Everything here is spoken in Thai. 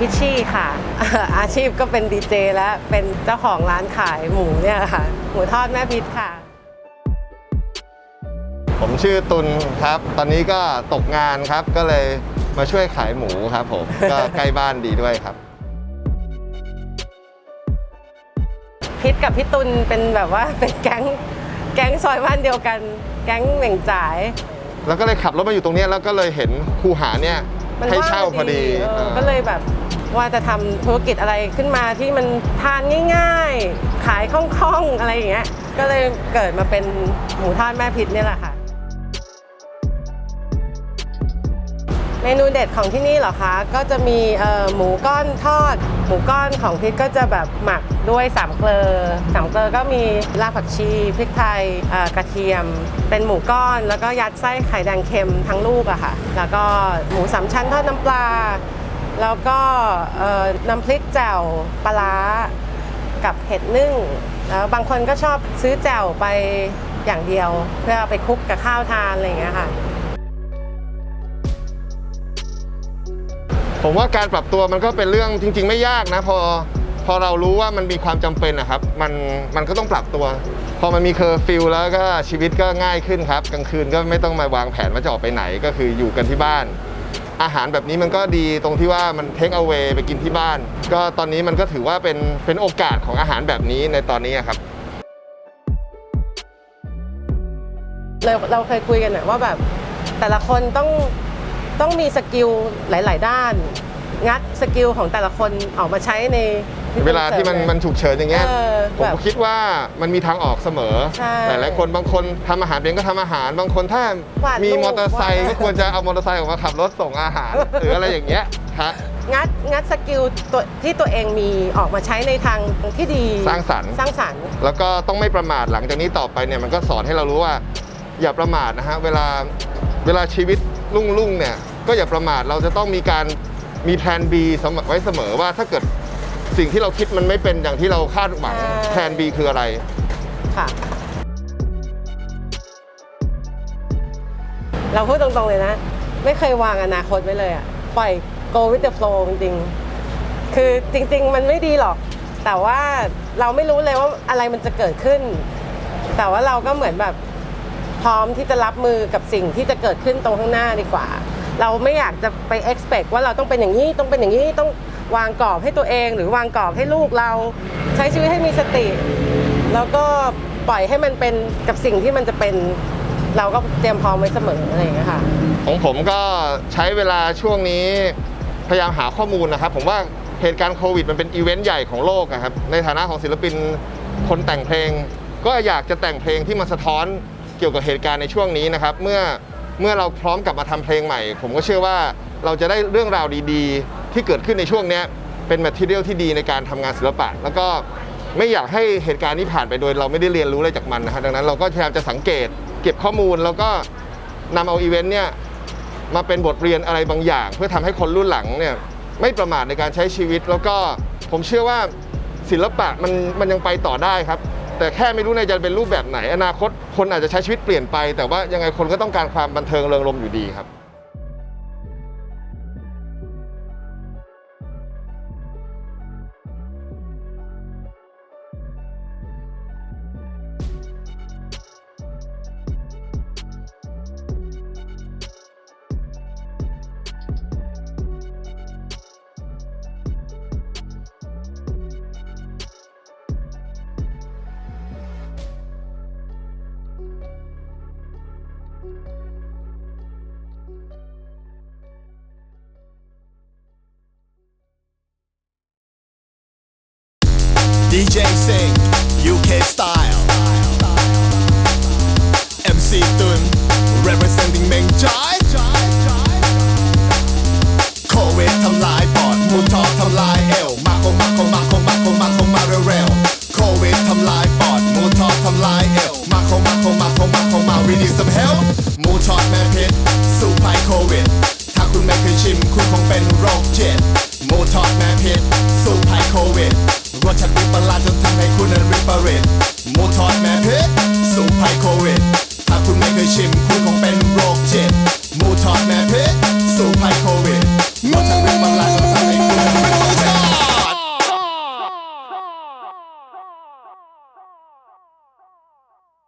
พิชชี่ค่ะ อาชีพก็เป็นดีเจและเป็นเจ้าของร้านขายหมูเนี่ยค่ะ หมูทอดแม่พิษค่ะ ผมชื่อตุลครับ ตอนนี้ก็ตกงานครับ ก็เลยมาช่วยขายหมูครับผม ก็ใกล้บ้านดีด้วยครับ พิษกับพี่ตุลเป็นแบบว่าเป็นแก๊งแก๊งซอยบ้านเดียวกัน แก๊งเหม่งจ่าย แล้วก็เลยขับรถมาอยู่ตรงเนี้ยแล้วก็เลยเห็นคูหาเนี่ยมันให้ว่างเช่าพอดีเออเออก็เลยแบบ ว่าจะทำธุรกิจอะไรขึ้นมาที่มันทานง่าย ๆ ขายคล่องๆอะไรอย่างเงี้ยก็เลยเกิดมาเป็นหมูทอดแม่พิษนี่แหละค่ะ เมนูเด็ดของที่นี่เหรอคะ ก็จะมีหมูก้อนทอด หมูก้อนของพิษก็จะแบบหมักด้วยสามเกลือสามเกลือก็มีรากผักชีพริกไทยกระเทียม เป็นหมูก้อนแล้วก็ยัดไส้ไข่แดงเค็มทั้งลูกอะค่ะ แล้วก็หมูสามชั้นทอดน้ำปลา แล้วก็น้ำพริกแจ่วปลาร้ากับเห็ดนึ่งแล้วบางคนก็ชอบซื้อแจ่วไปอย่างเดียว เพื่อเอาไปคลุกกับข้าวทานอะไรอย่างเงี้ยค่ะผมว่าการปรับตัวมันก็เป็นเรื่องจริง ๆ ไม่ยากนะ พอพอเรารู้ว่ามันมีความจำเป็นนะครับ มันมันก็ต้องปรับตัว พอมันมีเคอร์ฟิวแล้วก็ชีวิตก็ง่ายขึ้นครับ กลางคืนก็ไม่ต้องมาวางแผนว่าจะออกไปไหนก็คืออยู่กันที่บ้าน อาหารแบบนี้มันก็ดีตรงที่ว่ามันเทคเอาเวไปกินที่บ้าน ก็ตอนนี้มันก็ถือว่าเป็นเป็นโอกาสของอาหารแบบนี้ในตอนนี้ครับ เราเราเคยคุยกันนะว่าแบบแต่ละคนต้องต้องมีสกิลหลาย ๆ ด้าน งัดสกิลของแต่ละคนออกมาใช้ใน เวลาที่มันมันฉุกเฉินอย่างเงี้ยเออผมแบบคิดว่ามันมีทางออกเสมอใช่แต่หลายคนบางคนทำอาหารเป็นก็ทำอาหาร บางคนถ้าวาดมีรูปมอเตอร์ไซค์วาด ก็ควรจะเอามอเตอร์ไซค์ออกมาขับรถส่งอาหาร หรืออะไรอย่างเงี้ยฮะ งัดงัดสกิลตัวที่ตัวเองมีออกมาใช้ในทางที่ดีสร้างสรรค์ สร้างสรรค์ แล้วก็ต้องไม่ประมาทหลังจากนี้ต่อไปเนี่ยมันก็สอนให้เรารู้ว่า อย่าประมาทนะฮะเวลาเวลาชีวิตรุ่งรุ่งๆเนี่ยก็อย่าประมาทเราจะต้องมีการมีแผน B สำหรับไว้เสมอว่าถ้าเกิด สิ่งที่เราคิดมันไม่เป็นอย่างที่เราคาดหวังใช่แผน B คืออะไร ค่ะ เราพูดตรงๆเลยนะ ไม่เคยวางอนาคตไว้เลยอะปล่อย go with the flow จริงๆ คือจริง ๆ มันไม่ดีหรอก แต่ว่าเราไม่รู้เลยว่าอะไรมันจะเกิดขึ้น แต่ว่าเราก็เหมือนแบบพร้อมที่จะรับมือกับสิ่งที่จะเกิดขึ้นตรงข้างหน้าดีกว่า เราไม่อยากจะไป expect ว่าเราต้องเป็นอย่างนี้ต้องเป็นอย่างนี้ต้อง วางกรอบให้ตัวเอง หรือวางกรอบให้ลูกเรา ใช้ชีวิตให้มีสติ แล้วก็ปล่อยให้มันเป็นกับสิ่งที่มันจะเป็น เราก็เตรียมพร้อมไว้เสมออะไรอย่างเงี้ยค่ะ ของผมก็ใช้เวลาช่วงนี้พยายามหาข้อมูลนะครับ ผมว่าเหตุการณ์โควิดมันเป็นอีเวนต์ใหญ่ของโลกนะครับในฐานะของศิลปินคนแต่งเพลง ก็อยากจะแต่งเพลงที่มาสะท้อนเกี่ยวกับเหตุการณ์ในช่วงนี้นะครับ เมื่อเมื่อเราพร้อมกลับมาทำเพลงใหม่ ผมก็เชื่อว่าเราจะได้เรื่องราวดีๆ ที่เกิดขึ้นในช่วงนี้เป็นแมทเทียลที่ดีในการทำงานศิลปะ แล้วก็ไม่อยากให้เหตุการณ์นี้ผ่านไปโดย เราไม่ได้เรียนรู้อะไรจากมันนะครับดังนั้นเราก็พยายามจะสังเกต เก็บข้อมูลแล้วก็นำเอาอีเวนต์เนี่ยมาเป็นบทเรียนอะไรบางอย่าง เพื่อทำให้คนรุ่นหลังเนี่ยไม่ประมาทในการใช้ชีวิต แล้วก็ผมเชื่อว่าศิลปะมันมันยังไปต่อได้ครับแต่แค่ไม่รู้ในจะเป็นรูปแบบไหน อนาคตคนอาจจะใช้ชีวิตเปลี่ยนไป แต่ว่ายังไงคนก็ต้องการความบันเทิงเริงรมอยู่ดีครับ DJ Sing UK style. MC Tun representing เม ดรสชาติประหลาดจนทำให้คุณนั้นริปเปอร์เรตมูทอดแม่เพชรสู้ภัยโควิดถ้าคุณไม่เคยชิม